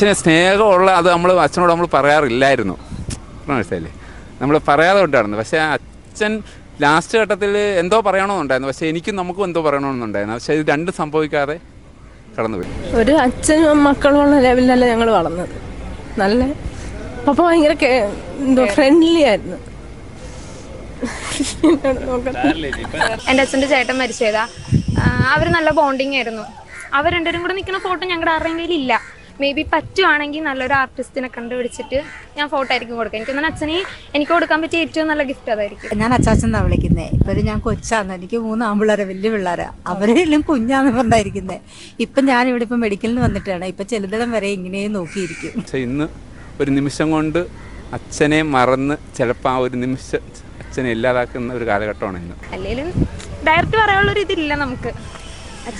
അച്ഛനെ സ്നേഹമുള്ള അത് നമ്മൾ അച്ഛനോട് നമ്മൾ പറയാറില്ലായിരുന്നു. മനസ്സിലായില്ലേ? നമ്മൾ പറയാതെ ഉണ്ടായിരുന്നു പക്ഷേ അച്ഛൻ ലാസ്റ്റ് ഘട്ടത്തിൽ എന്തോ പറയണമെന്നുണ്ടായിരുന്നു. പക്ഷേ എനിക്കും നമുക്കും എന്തോ പറയണമെന്നുണ്ടായിരുന്നു. പക്ഷേ ഇത് രണ്ടും സംഭവിക്കാതെ കടന്നുപോയി. ഒരു അച്ഛനും മക്കളുമുള്ള ലെവലിലല്ല ഞങ്ങൾ വളർന്നത്. നല്ല പപ്പ ഭയങ്കര എന്തോ ഫ്രണ്ട്ലി ആയിരുന്നു. എന്റെ അച്ഛന്റെ ചേട്ടൻ മരിച്ചതാ. അവർ നല്ല ബോണ്ടിങ് ആയിരുന്നു. അവർ രണ്ടുപേരും കൂടെ നിൽക്കുന്ന ഫോട്ടോ ഞങ്ങളുടെ ആരുടെയും കയ്യിൽ ഇല്ല മേ ബി പറ്റുവാണെങ്കിൽ നല്ലൊരു ആർട്ടിസ്റ്റിനെ കണ്ടുപിടിച്ചിട്ട് ഞാൻ ഫോട്ടോ ആയിരിക്കും കൊടുക്കുക. എനിക്ക് തന്നെ അച്ഛനെ എനിക്ക് കൊടുക്കാൻ പറ്റിയ ഏറ്റവും നല്ല ഗിഫ്റ്റ് അതായിരിക്കും. ഞാൻ അച്ചാച്ചെന്നാ വിളിക്കുന്നത് ഇപ്പൊ ഞാൻ കൊച്ചാന്ന്. എനിക്ക് മൂന്ന് ആമ്പിള്ളേരെ വലിയ പിള്ളേരാ. അവരെല്ലാം കുഞ്ഞാന്ന് പറഞ്ഞായിരിക്കുന്നത് ഇപ്പൊ ഞാൻ ഇവിടെ ഇപ്പൊ മെഡിക്കലിന് വന്നിട്ടാണ്. ഇപ്പൊ ചെലുതടം വരെ ഇങ്ങനെ നോക്കിയിരിക്കും. പക്ഷേ ഇന്ന് ഒരു നിമിഷം കൊണ്ട് അച്ഛനെ മറന്ന് ചിലപ്പോൾ ആ ഒരു നിമിഷം അച്ഛനെ ഇല്ലാതാക്കുന്ന ഒരു കാലഘട്ടമാണ് ഇന്ന്. അല്ലെങ്കിലും ഡയറക്റ്റ് പറയാനുള്ളൊരു ഇതില്ല നമുക്ക്.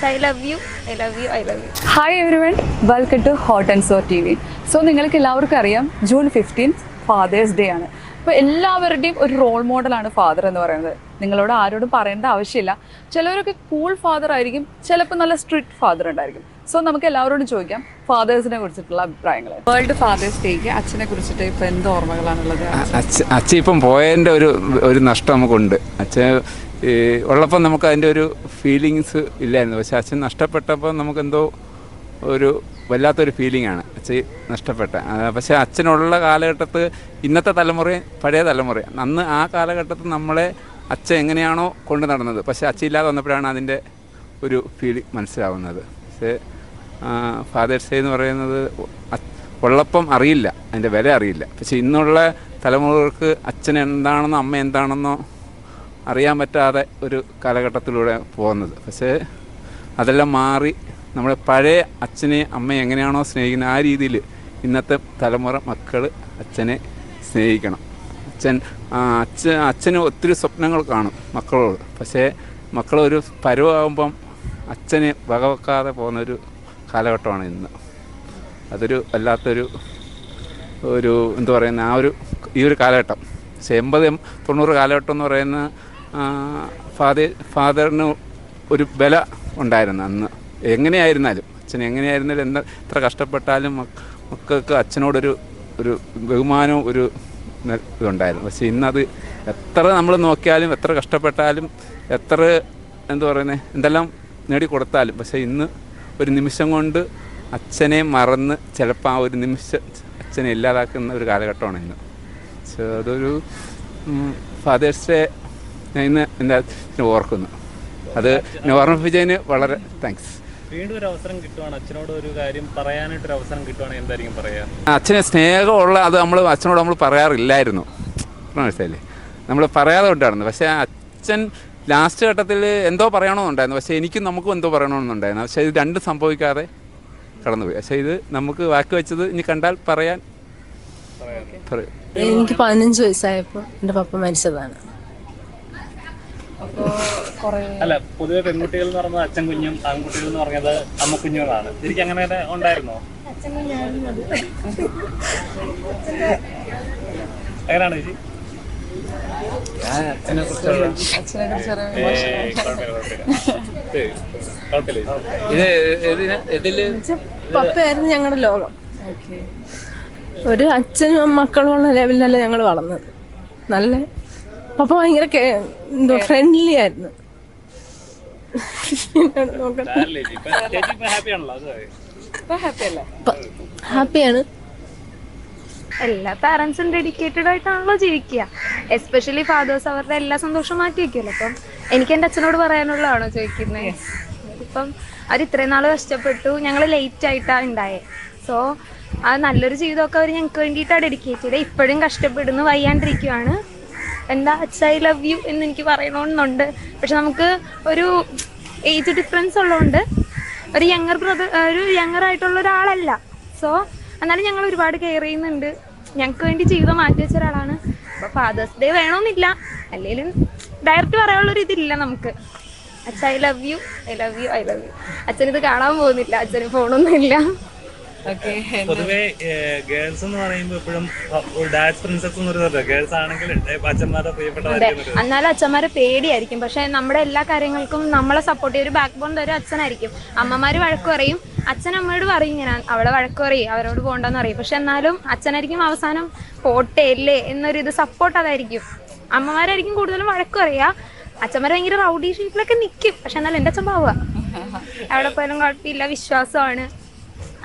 I love you I love you I love you hi everyone welcome to hot and so T V so നിങ്ങൾക്ക് എല്ലാവർക്കും അറിയാം ജൂൺ ഫിഫ്റ്റീൻ ഫാദേഴ്സ് ഡേ ആണ്. അപ്പോൾ എല്ലാവരുടെയും ഒരു റോൾ മോഡലാണ് ഫാദർ എന്ന് പറയുന്നത്. നിങ്ങളോട് ആരോടും പറയേണ്ട ആവശ്യമില്ല. ചിലവരൊക്കെ കൂൾ ഫാദർ ആയിരിക്കും ചിലപ്പോൾ നല്ല സ്ട്രിക്റ്റ് ഫാദർ ഉണ്ടായിരിക്കും. സോ നമുക്ക് എല്ലാവരോടും ചോദിക്കാം ഫാദേഴ്സിനെ കുറിച്ചിട്ടുള്ള അഭിപ്രായങ്ങൾ വേൾഡ് ഫാദേഴ്സ് ഡേക്ക് അച്ഛനെ കുറിച്ചിട്ട് ഇപ്പോൾ എന്ത് ഓർമ്മകളാണുള്ളത്? അച്ഛൻ അച്ഛൻ ഇപ്പം പോയതിന്റെ ഒരു ഒരു നഷ്ടം നമുക്കുണ്ട്. അച്ഛൻ ഉള്ളപ്പം നമുക്ക് അതിന്റെ ഒരു ഫീലിങ്സ് ഇല്ലായിരുന്നു. പക്ഷെ അച്ഛൻ നഷ്ടപ്പെട്ടപ്പോൾ നമുക്കെന്തോ ഒരു വല്ലാത്തൊരു ഫീലിംഗ് ആണ് അച്ഛൻ നഷ്ടപ്പെട്ട. പക്ഷേ അച്ഛനുള്ള കാലഘട്ടത്ത് ഇന്നത്തെ തലമുറയും പഴയ തലമുറയും അന്ന് ആ കാലഘട്ടത്തിൽ നമ്മളെ അച്ഛൻ എങ്ങനെയാണോ കൊണ്ടു നടന്നത്. പക്ഷേ അച്ഛൻ ഇല്ലാതെ വന്നപ്പോഴാണ് അതിന്റെ ഒരു ഫീലിംഗ് മനസ്സിലാവുന്നത്. പക്ഷേ ഫാദേഴ്സ് ഡേ എന്ന് പറയുന്നത് ഉള്ളപ്പം അറിയില്ല അതിന്റെ വില അറിയില്ല. പക്ഷേ ഇന്നുള്ള തലമുറകൾക്ക് അച്ഛൻ എന്താണെന്നോ അമ്മ എന്താണെന്നോ അറിയാൻ പറ്റാതെ ഒരു കാലഘട്ടത്തിലൂടെ പോകുന്നത്. പക്ഷേ അതെല്ലാം മാറി നമ്മുടെ പഴയ അച്ഛനെ അമ്മയെ എങ്ങനെയാണോ സ്നേഹിക്കുന്നത് ആ രീതിയിൽ ഇന്നത്തെ തലമുറ മക്കൾ അച്ഛനെ സ്നേഹിക്കണം. അച്ഛൻ അച്ഛൻ അച്ഛന് ഒത്തിരി സ്വപ്നങ്ങൾ കാണും മക്കളോട്. പക്ഷേ മക്കളൊരു പരുവാകുമ്പം അച്ഛനെ വകവെക്കാതെ പോകുന്നൊരു കാലഘട്ടമാണ് ഇന്ന്. അതൊരു വല്ലാത്തൊരു ഒരു എന്താ പറയുന്ന ആ ഒരു ഈ ഒരു കാലഘട്ടം. പക്ഷേ എൺപത് തൊണ്ണൂറ് കാലഘട്ടം എന്ന് പറയുന്ന ഫാദർ ഫാദറിന് ഒരു ബല ഉണ്ടായിരുന്നു അന്ന്. എങ്ങനെയായിരുന്നാലും അച്ഛൻ എങ്ങനെയായിരുന്നാലും എന്താ എത്ര കഷ്ടപ്പെട്ടാലും മക്ക- മക്കൾക്ക് അച്ഛനോടൊരു ഒരു ബഹുമാനവും ഒരു ഇതുണ്ടായിരുന്നു. പക്ഷേ ഇന്നത് എത്ര നമ്മൾ നോക്കിയാലും എത്ര കഷ്ടപ്പെട്ടാലും എത്ര എന്താ പറയുന്നത് എന്തെല്ലാം നേടിക്കൊടുത്താലും പക്ഷേ ഇന്ന് ഒരു നിമിഷം കൊണ്ട് അച്ഛനെ മറന്ന് ചിലപ്പോൾ ആ ഒരു നിമിഷം അച്ഛനെ ഇല്ലാതാക്കുന്ന ഒരു കാലഘട്ടമാണ് ഇന്ന്. അതൊരു ഫാദേഴ്സ് ഡേ ഞാൻ ഇന്ന് എന്റെ അച്ഛനെ ഓർക്കുന്നു. അത് എന്നെ ഓർമ്മിപ്പിച്ചതിന് വളരെ താങ്ക്സ് വീണ്ടും ഒരു അവസരം കിട്ടുവാണ്. അച്ഛനോട് ഒരു കാര്യം പറയാനായിട്ടൊരു അവസരം കിട്ടുവാണ്. എന്തായിരിക്കും പറയാ? അച്ഛനെ സ്നേഹമുള്ള അത് നമ്മൾ അച്ഛനോട് നമ്മൾ പറയാറില്ലായിരുന്നു. മനസ്സിലായില്ലേ? നമ്മൾ പറയാതെ ഉണ്ടായിരുന്നു പക്ഷേ അച്ഛൻ ലാസ്റ്റ് ഘട്ടത്തിൽ എന്തോ പറയണമെന്നുണ്ടായിരുന്നു. പക്ഷേ എനിക്കും നമുക്കും എന്തോ പറയണമെന്നുണ്ടായിരുന്നു. പക്ഷേ ഇത് രണ്ടും സംഭവിക്കാതെ കടന്നുപോയി. പക്ഷേ ഇത് നമുക്ക് വാക്ക് വെച്ചത് ഇനി കണ്ടാൽ പറയാൻ പറയും. എനിക്ക് പതിനഞ്ച് വയസ്സായപ്പോൾ എന്റെ പപ്പ മരിച്ചതാണ്. അല്ല പൊതുവെ പെൺകുട്ടികൾ എന്ന് പറയുന്നത് അച്ഛൻ കുഞ്ഞും ആൺകുട്ടികൾ എന്ന് പറഞ്ഞത് അമ്മ കുഞ്ഞുങ്ങളാണ്. ശരിക്കും അങ്ങനെ ഉണ്ടായിരുന്നോ? എങ്ങനെയാണ് ചേച്ചി? അച്ഛനെ കുറിച്ചുള്ള ചേച്ചി. പപ്പയായിരുന്നു ഞങ്ങളുടെ ലോകം. ഒരു അച്ഛനും മക്കളും ഉള്ള ലെവലിലല്ല ഞങ്ങൾ വളർന്നത്. നല്ല പപ്പ ഭയങ്കര എന്തോ ഫ്രണ്ട്ലി ആയിരുന്നു. ഹാപ്പിയാണ് എല്ലാ പാരൻസും ഡെഡിക്കേറ്റഡ് ആയിട്ടാണല്ലോ ജീവിക്കുക. എസ്പെഷ്യലി ഫാദേഴ്സ് അവരുടെ എല്ലാ സന്തോഷം മാറ്റി വെക്കുമല്ലോ അപ്പം എനിക്ക് എന്റെ അച്ഛനോട് പറയാനുള്ളതാണോ ചോദിക്കുന്നത്? ഇപ്പം അവർ ഇത്രയും നാൾ കഷ്ടപ്പെട്ടു ഞങ്ങൾ ലേറ്റ് ആയിട്ടാണ് ഉണ്ടായേ സോ ആ നല്ലൊരു ജീവിതമൊക്കെ അവർ ഞങ്ങൾക്ക് വേണ്ടിയിട്ടാണ് ഡെഡിക്കേറ്റ് ചെയ്തത്. ഇപ്പോഴും കഷ്ടപ്പെടുന്നു വയ്യാണ്ടിരിക്കുവാണ്. എന്താ അച്ഛ ഐ ലവ് യു എന്ന് എനിക്ക് പറയണമെന്നുണ്ട്. പക്ഷെ നമുക്ക് ഒരു ഏജ് ഡിഫറൻസ് ഉള്ളതുകൊണ്ട് ഒരു യങ്ങർ ബ്രദർ ഒരു യങ്ങർ ആയിട്ടുള്ള ഒരാളല്ല. സോ എന്നാലും ഞങ്ങൾ ഒരുപാട് കെയർ ചെയ്യുന്നുണ്ട്. ഞങ്ങൾക്ക് വേണ്ടി ജീവിതം മാറ്റി വെച്ച ഒരാളാണ്. അപ്പോൾ ഫാദേഴ്സ് ഡേ വേണമെന്നില്ല. അല്ലെങ്കിലും ഡയറക്റ്റ് പറയാനുള്ളൊരു ഇതില്ല നമുക്ക്. അച്ഛ I love you I love you I love you അച്ഛനിത് കാണാൻ പോകുന്നില്ല. അച്ഛന് ഫോണൊന്നും ഇല്ല ഓക്കെ പൊതുവെ ഗേൾസ് എന്ന് പറയുമ്പോൾ എപ്പോഴും ഡാൻസ് പ്രിൻസസ് എന്നൊരു ഗേൾസ് ആണെങ്കിൽ അച്ഛന്മാരുടെ അതെ എന്നാലും അച്ഛന്മാരെ പേടിയായിരിക്കും. പക്ഷെ നമ്മുടെ എല്ലാ കാര്യങ്ങൾക്കും നമ്മളെ സപ്പോർട്ട് ചെയ്യും ഒരു ബാക്ക് ബോൺ തരും അച്ഛനായിരിക്കും. അമ്മമാര് വഴക്ക് പറയും. അച്ഛൻ അമ്മയോട് പറയും ഇങ്ങനെ അവളെ വഴക്ക് പറയും അവരോട് പോകണ്ടെന്ന് പറയും. പക്ഷെ എന്നാലും അച്ഛനായിരിക്കും അവസാനം പോട്ടെ അല്ലേ എന്നൊരു ഇത് സപ്പോർട്ട് അതായിരിക്കും. അമ്മമാരായിരിക്കും കൂടുതലും വഴക്ക് പറയുക അച്ഛന്മാർ ഭയങ്കര റൗഡി ഷീറ്റിലൊക്കെ നിൽക്കും പക്ഷെ എന്നാലും എന്റെ അച്ഛൻ പാവുക എവിടെ പോയാലും കുഴപ്പമില്ല വിശ്വാസമാണ്.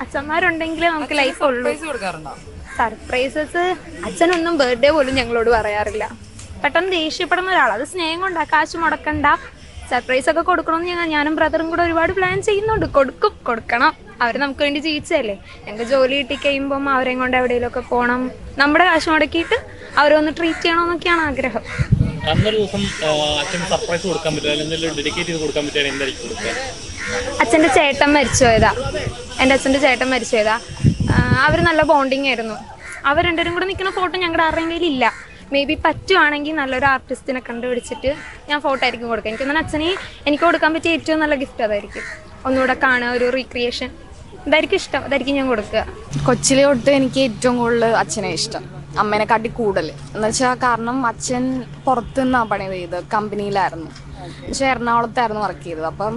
അച്ഛന്മാരുണ്ടെങ്കിൽ നമുക്ക് ലൈഫ് ഉള്ളൂ. സർപ്രൈസസ് അച്ഛനൊന്നും ബർത്ത്ഡേ പോലും ഞങ്ങളോട് പറയാറില്ല. പെട്ടെന്ന് ദേഷ്യപ്പെടുന്ന ഒരാൾ അത് സ്നേഹം കൊണ്ടാ കാശ് മുടക്കണ്ട. സർപ്രൈസ് ഒക്കെ കൊടുക്കണമെന്ന് ഞങ്ങൾ ഞാനും ബ്രദറും കൂടെ ഒരുപാട് പ്ലാൻ ചെയ്യുന്നുണ്ട്. കൊടുക്കും കൊടുക്കണം. അവർ നമുക്ക് വേണ്ടി ജീവിച്ചതല്ലേ. ഞങ്ങൾക്ക് ജോലി കിട്ടി കഴിയുമ്പം അവരെയും കൊണ്ട് എവിടെയെങ്കിലും ഒക്കെ പോകണം നമ്മുടെ കാശ് മുടക്കിയിട്ട് അവരെ ഒന്ന് ട്രീറ്റ് ചെയ്യണമെന്നൊക്കെയാണ് ആഗ്രഹം. അന്നൊരു ദിവസം സർപ്രൈസ് കൊടുക്കാൻ പറ്റുക അല്ലെങ്കിൽ ഡെഡിക്കേറ്റ് ചെയ്ത് കൊടുക്കാൻ പറ്റുക എന്തായിരിക്കും കൊടുക്കുക? അച്ഛന്റെ ചേട്ടൻ മരിച്ചു പോയതാ എന്റെ അച്ഛന്റെ ചേട്ടൻ മരിച്ചു പോയതാ അവർ നല്ല ബോണ്ടിങ് ആയിരുന്നു. അവർ രണ്ടുപേരും കൂടെ നിൽക്കുന്ന ഫോട്ടോ ഞങ്ങളുടെ ആരുടെയും കയ്യിൽ ഇല്ല മേ ബി പറ്റുവാണെങ്കിൽ നല്ലൊരു ആർട്ടിസ്റ്റിനെ കണ്ടുപിടിച്ചിട്ട് ഞാൻ ഫോട്ടോ ആയിരിക്കും കൊടുക്കുക. എനിക്ക് തന്നെ അച്ഛനെ എനിക്ക് കൊടുക്കാൻ പറ്റിയ ഏറ്റവും നല്ല ഗിഫ്റ്റ് അതായിരിക്കും. ഒന്നുകൂടെ കാണുക ഒരു റീക്രിയേഷൻ ഇതായിരിക്കും ഇഷ്ടം. അതായിരിക്കും ഞാൻ കൊടുക്കുക. കൊച്ചിലെ തൊട്ട് എനിക്ക് ഏറ്റവും കൂടുതൽ അച്ഛനെ ഇഷ്ടം. അമ്മേനെക്കാട്ടി കൂടുതൽ. എന്ന് വെച്ചാൽ കാരണം അച്ഛൻ പുറത്തുനിന്നാണ് പണി ചെയ്ത് കമ്പനിയിലായിരുന്നു പക്ഷേ എറണാകുളത്തായിരുന്നു വർക്ക് ചെയ്തത്. അപ്പം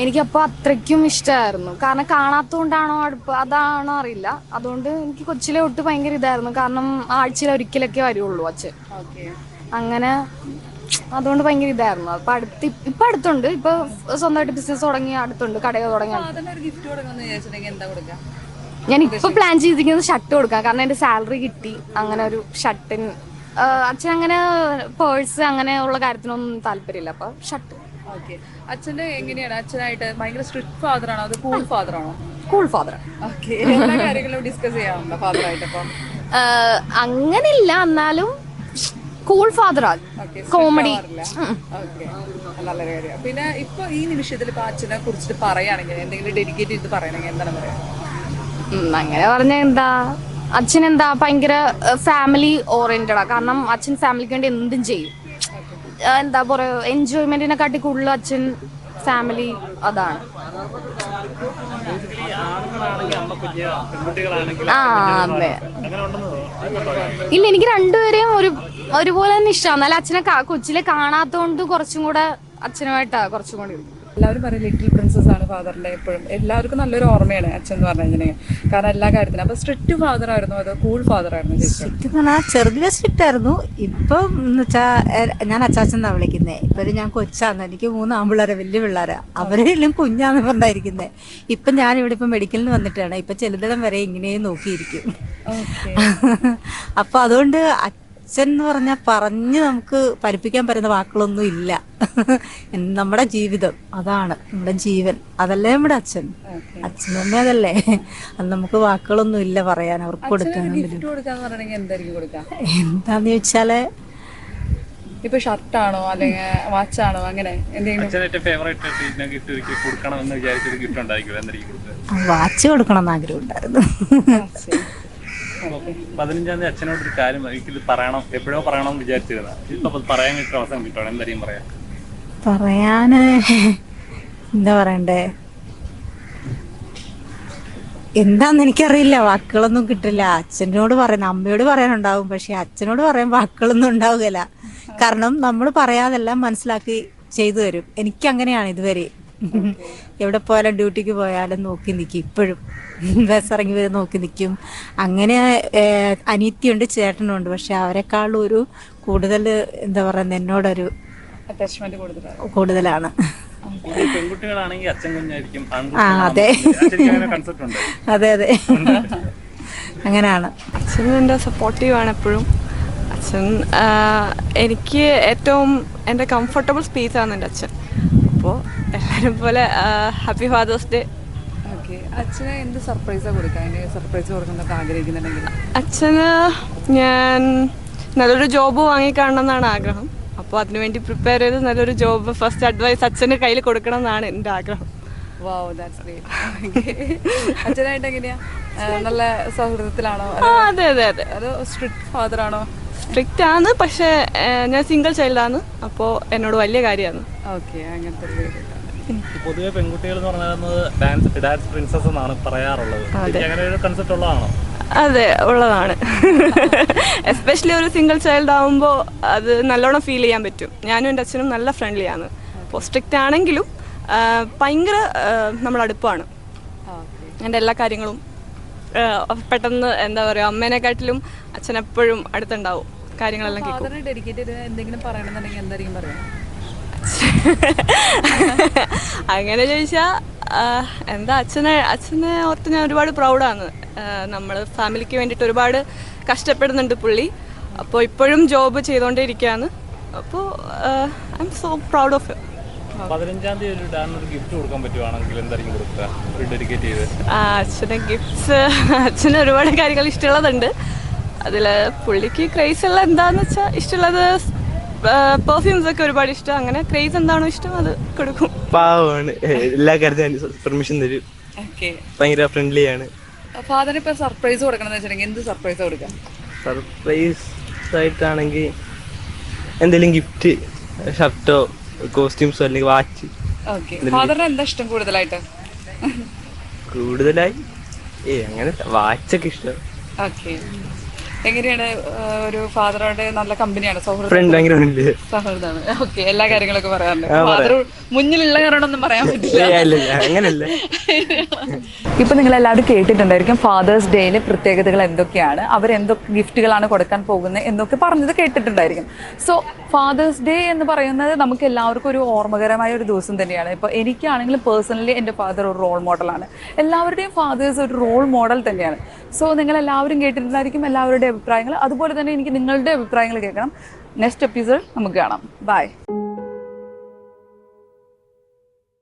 എനിക്കപ്പോൾ അത്രയ്ക്കും ഇഷ്ടമായിരുന്നു കാരണം കാണാത്തതുകൊണ്ടാണോ അടുപ്പ് അതാണോ അറിയില്ല. അതുകൊണ്ട് എനിക്ക് കൊച്ചിലെ തൊട്ട് ഭയങ്കര ഇതായിരുന്നു. കാരണം ആഴ്ചയിൽ ഒരിക്കലൊക്കെ വരുള്ളൂ അച്ഛൻ. അങ്ങനെ അതുകൊണ്ട് ഭയങ്കര ഇതായിരുന്നു. അപ്പൊ അടുത്ത് ഇപ്പൊ അടുത്തുണ്ട്. ഇപ്പൊ സ്വന്തമായിട്ട് ബിസിനസ് തുടങ്ങി അടുത്തുണ്ട്. കടയോ തുടങ്ങി ഞാൻ ഇപ്പൊ പ്ലാൻ ചെയ്തിരിക്കുന്നത് ഷർട്ട് കൊടുക്കാം. കാരണം എന്റെ സാലറി കിട്ടി. അങ്ങനെ ഒരു ഷർട്ടിന് അച്ഛൻ അങ്ങനെ പേഴ്സ് അങ്ങനെ ഉള്ള കാര്യത്തിനൊന്നും താല്പര്യമില്ല. അപ്പൊ ഷർട്ട് ഓക്കെ അച്ഛന്റെ എങ്ങനെയാണ്? അച്ഛനായിട്ട് ഭയങ്കര സ്ട്രിക്ട് ഫാദർ ആണോ? അത് കൂൾ ഫാദർ ആണോ? കൂൾ ഫാദർ ഓക്കെ എല്ലാ കാര്യങ്ങളും ഡിസ്കസ് ചെയ്യാറുണ്ടോ ഫാദർ ആയിട്ട് അപ്പം? അങ്ങനില്ല എന്നാലും കൂൾ ഫാദർ കോമഡി പിന്നെ ഇപ്പൊ ഈ നിമിഷത്തിൽ ഇപ്പൊ അച്ഛനെ കുറിച്ചിട്ട് പറയുകയാണെങ്കിൽ എന്തെങ്കിലും ഡെഡിക്കേറ്റ് ചെയ്ത് പറയണെങ്കിൽ എന്താണ് പറയാ? അങ്ങനെ പറഞ്ഞ എന്താ? അച്ഛൻ എന്താ ഭയങ്കര ഫാമിലി ഓറിയന്റഡാ കാരണം അച്ഛൻ ഫാമിലിക്ക് വേണ്ടി എന്തും ചെയ്യും. എന്താ പറയുക എൻജോയ്മെന്റിനെ കാട്ടി കൂടുതൽ അച്ഛൻ ഫാമിലി അതാണ്. ആ അതെ. ഇല്ല എനിക്ക് രണ്ടുപേരെയും ഒരു ഒരുപോലെ തന്നെ ഇഷ്ടമാണ് എന്നാലും അച്ഛനെ കൊച്ചിലെ കാണാത്തോണ്ട് കുറച്ചും കൂടെ അച്ഛനുമായിട്ടാ കുറച്ചും കൂടി. എല്ലാവരും പറയും ലിറ്റിൽ പ്രിൻസസ് ആണ് ഫാദറിന്റെ എപ്പോഴും. എല്ലാവർക്കും നല്ലൊരു ഓർമ്മയാണ് അച്ഛൻ എന്ന് പറഞ്ഞു കഴിഞ്ഞിട്ടുണ്ടെങ്കിൽ കാരണം എല്ലാ കാര്യത്തിനും. അപ്പൊ സ്ട്രിക്റ്റ് ഫാദർ ആയിരുന്നു. അതോ കൂൾ ഫാദർ ആയിരുന്നു സ്ട്രിക്റ്റ് എന്ന് പറഞ്ഞാൽ ചെറുതിലെ സ്ട്രിക്റ്റ് ആയിരുന്നു. ഇപ്പം എന്ന് വെച്ചാൽ ഞാൻ അച്ചാച്ചൻ എന്നാ വിളിക്കുന്നത് ഇപ്പം ഞാൻ കൊച്ചാന്ന്. എനിക്ക് മൂന്ന് ആമ്പിള്ളേരെ വലിയ പിള്ളേരാ. അവരെല്ലാം കുഞ്ഞാന്ന് പറഞ്ഞായിരിക്കുന്നത് ഇപ്പം ഞാൻ ഇവിടെ ഇപ്പം മെഡിക്കലിൽ വന്നിട്ടാണ്. ഇപ്പം ചെലുതടം വരെ ഇങ്ങനെ നോക്കിയിരിക്കും. അപ്പൊ അതുകൊണ്ട് അച്ഛൻ എന്ന് പറഞ്ഞാൽ പറഞ്ഞ് നമുക്ക് പഠിപ്പിക്കാൻ പറ്റുന്ന വാക്കുകളൊന്നും ഇല്ല. നമ്മുടെ ജീവിതം. അതാണ് നമ്മുടെ ജീവൻ. അതല്ലേ നമ്മുടെ അച്ഛൻ. അച്ഛൻ അമ്മ അതല്ലേ. അത് നമുക്ക് വാക്കുകളൊന്നും ഇല്ല പറയാൻ അവർക്ക് കൊടുക്കാൻ എന്താന്ന് ചോദിച്ചാൽ ഇപ്പൊ ഷർട്ടാണോ അല്ലെങ്കിൽ വാച്ചാണോ അങ്ങനെ എന്തെങ്കിലും? വാച്ച് കൊടുക്കണം എന്ന് ആഗ്രഹം ഉണ്ടായിരുന്നു പതിനഞ്ചാം തീയതി അച്ഛനോട് ഒരു കാര്യം എനിക്കിത് പറയണം എപ്പോഴോ പറയണം വിചാരിച്ചിരുന്ന. ഇപ്പൊ പറയാൻ കിട്ടുന്ന അവസരം കിട്ടണം എന്തായാലും പറയാം പറയാന് എന്താ പറയണ്ടേ? എന്താന്ന് എനിക്കറിയില്ല. വാക്കുകളൊന്നും കിട്ടില്ല. അച്ഛനോട് പറയുന്ന അമ്മയോട് പറയാനുണ്ടാവും. പക്ഷെ അച്ഛനോട് പറയാൻ വാക്കുകളൊന്നും ഉണ്ടാവുകയില്ല. കാരണം നമ്മൾ പറയാതെല്ലാം മനസ്സിലാക്കി ചെയ്തു തരും. എനിക്ക് അങ്ങനെയാണ് ഇതുവരെ എവിടെ പോയാലും ഡ്യൂട്ടിക്ക് പോയാലും നോക്കി നിൽക്കും ഇപ്പോഴും. ബസ് ഇറങ്ങി വരെ നോക്കി നിൽക്കും അങ്ങനെ അനിയത്തിയുണ്ട് ചേട്ടനുണ്ട്. പക്ഷെ അവരെക്കാളും ഒരു കൂടുതൽ എന്താ പറയുക എന്നോടൊരു അറ്റാച്ച്മെന്റ് കൂടുതലാണ്. പെൺകുട്ടികളാണെങ്കിൽ അച്ഛൻ കുഞ്ഞായിരിക്കും അതെ. ശരിക്കും അങ്ങനെ കൺസെപ്റ്റ് ഉണ്ട്. അതെ അതെ. അങ്ങനെയാണ്. അച്ഛൻ എന്റെ സപ്പോർട്ടീവാണ് എപ്പോഴും. അച്ഛൻ എനിക്ക് ഏറ്റവും എന്റെ കംഫർട്ടബിൾ സ്പേസ് ആണ് എന്റെ അച്ഛൻ. അപ്പോൾ എല്ലാവരും പോലെ ഹാപ്പി ഫാദേഴ്സ് ഡേ ഓക്കെ. അച്ഛന് എന്ത് സർപ്രൈസാണ് കൊടുക്കുക അതിന് സർപ്രൈസ് കൊടുക്കുന്നൊക്കെ ആഗ്രഹിക്കുന്നുണ്ടെങ്കിൽ. അച്ഛന് ഞാൻ നല്ലൊരു ജോബ് വാങ്ങിക്കാണണം എന്നാണ് ആഗ്രഹം. അപ്പോൾ അതിനുവേണ്ടി പ്രിപ്പയർ ചെയ്ത് നല്ലൊരു ജോബ് ഫസ്റ്റ് അഡ്വൈസ് അച്ഛന്റെ കയ്യിൽ കൊടുക്കണം എന്നാണ് എന്റെ ആഗ്രഹം. വാവ് ദാറ്റ്സ് ഗ്രേറ്റ് അച്ഛനായിട്ട് എങ്ങനെയാ? നല്ല സൗഹൃദത്തിലാണോ? അതെ അതെ അതെ. അതോ സ്ട്രിക്റ്റ് ഫാദർ ആണോ? സ്ട്രിക്റ്റ് ആണ് പക്ഷേ ഞാൻ സിംഗിൾ ചൈൽഡാണ് അപ്പോൾ എന്നോട് വലിയ കാര്യമാണ്. ഓക്കെ അങ്ങനത്തെ. പൊതുവെ പെൺകുട്ടികൾ എന്ന് പറയുന്നത് ഡാൻസ് ഡാൻസ് പ്രിൻസസ് എന്നാണ് പറയാറുള്ളത്. അങ്ങനെ ഒരു കൺസെപ്റ്റ് ഉള്ളതാണോ? അതെ ഉള്ളതാണ്. എസ്പെഷ്യലി ഒരു സിംഗിൾ ചൈൽഡ് ആവുമ്പോൾ അത് നല്ലോണം ഫീൽ ചെയ്യാൻ പറ്റും. ഞാനും എന്റെ അച്ഛനും നല്ല ഫ്രണ്ട്ലിയാണ് ആണ്. സ്ട്രിക്റ്റ് ആണെങ്കിലും ഭയങ്കര നമ്മൾ അടുപ്പാണ്. എന്റെ എല്ലാ കാര്യങ്ങളും പെട്ടെന്ന് എന്താ പറയുക അമ്മേനെക്കാട്ടിലും അച്ഛനെപ്പോഴും അടുത്തുണ്ടാവും. കാര്യങ്ങളെല്ലാം എന്തെങ്കിലും പറയണമെന്നുണ്ടെങ്കിൽ എന്തായിരിക്കും പറയുക? അങ്ങനെ ചോദിച്ചാൽ എന്താ അച്ഛനെ അച്ഛനെ ഓർത്ത് ഞാൻ ഒരുപാട് പ്രൗഡാണ് നമ്മൾ ഫാമിലിക്ക് വേണ്ടിയിട്ട് ഒരുപാട് കഷ്ടപ്പെടുന്നുണ്ട് പുള്ളി. അപ്പോൾ ഇപ്പോഴും ജോബ് ചെയ്തുകൊണ്ടേ ഇരിക്കുകയാണ് അപ്പോൾ I'm so proud of പതിനഞ്ചാം തീയതി ഒരു ഗിഫ്റ്റ് കൊടുക്കാൻ പറ്റുവാണെങ്കിൽ എന്തായിരിക്കും കൊടുക്കുക? ഒരു ഡെഡിക്കേറ്റ് ചെയ്ത്. അച്ഛന് ഗിഫ്റ്റ്സ് അച്ഛന് ഒരുപാട് കാര്യങ്ങൾ ഇഷ്ടമുള്ളതുണ്ട്. അതിൽ പുള്ളിക്ക് ക്രൈസ് ഉള്ള എന്താന്ന് വെച്ചാൽ ഇഷ്ടമുള്ളത് പെർഫ്യൂംസ് ഒക്കെ ഒരുപാട് ഇഷ്ടം. അങ്ങനെ ക്രേസ് എന്താണോ ഇഷ്ടം അത് കൊടുക്കും. പാവമാണ് എല്ലാ കാര്യത്തിനും പെർമിഷൻ തരും. ഭയങ്കര ഫ്രണ്ട്ലി ആണ്. ഫാദറിന് ഇപ്പൊ സർപ്രൈസ് കൊടുക്കണം വെച്ചിട്ടുണ്ടെങ്കിൽ എന്ത് സർപ്രൈസ് കൊടുക്കാം സർപ്രൈസ് ആയിട്ടാണെങ്കിൽ എന്തെങ്കിലും ഗിഫ്റ്റ് ഷർട്ടോ കോസ്റ്റ്യൂംസോ അല്ലെങ്കിൽ വാച്ച് ഫാദറിന് എന്താ ഇഷ്ടം കൂടുതലായിട്ട്? കൂടുതലായി? ഏ അങ്ങനെ വാച്ചൊക്കെ ഇഷ്ടം. ഓക്കെ എങ്ങനെയാണ് ഒരു ഫാദറോട് നല്ല കമ്പനിയാണ് സൗഹൃദം സൗഹൃദമാണ് ഓക്കെ എല്ലാ കാര്യങ്ങളൊക്കെ പറയാറുണ്ട്. ഫാദർ മുന്നിലുള്ള കാരണമൊന്നും പറയാൻ പറ്റില്ല. അങ്ങനല്ല. ഇപ്പൊ നിങ്ങൾ എല്ലാവരും കേട്ടിട്ടുണ്ടായിരിക്കും ഫാദേഴ്സ് ഡേയിലെ പ്രത്യേകതകൾ എന്തൊക്കെയാണ്? അവർ എന്തൊക്കെ ഗിഫ്റ്റുകളാണ് കൊടുക്കാൻ പോകുന്നത് എന്നൊക്കെ പറഞ്ഞത് കേട്ടിട്ടുണ്ടായിരിക്കും. സോ ഫാദേഴ്സ് ഡേ എന്ന് പറയുന്നത് നമുക്ക് എല്ലാവർക്കും ഒരു ഓർമ്മകരമായ ഒരു ദിവസം തന്നെയാണ്. ഇപ്പോൾ എനിക്കാണെങ്കിലും പേഴ്സണലി എന്റെ ഫാദർ ഒരു റോൾ മോഡലാണ് എല്ലാവരുടെയും ഫാദേഴ്സ് ഒരു റോൾ മോഡൽ തന്നെയാണ്. സോ നിങ്ങൾ എല്ലാവരും കേട്ടിട്ടുണ്ടായിരിക്കും എല്ലാവരുടെയും അഭിപ്രായങ്ങൾ. അതുപോലെ തന്നെ എനിക്ക് നിങ്ങളുടെ അഭിപ്രായങ്ങൾ കേൾക്കണം. നെക്സ്റ്റ് എപ്പിസോഡ് നമുക്ക് കാണാം. ബൈ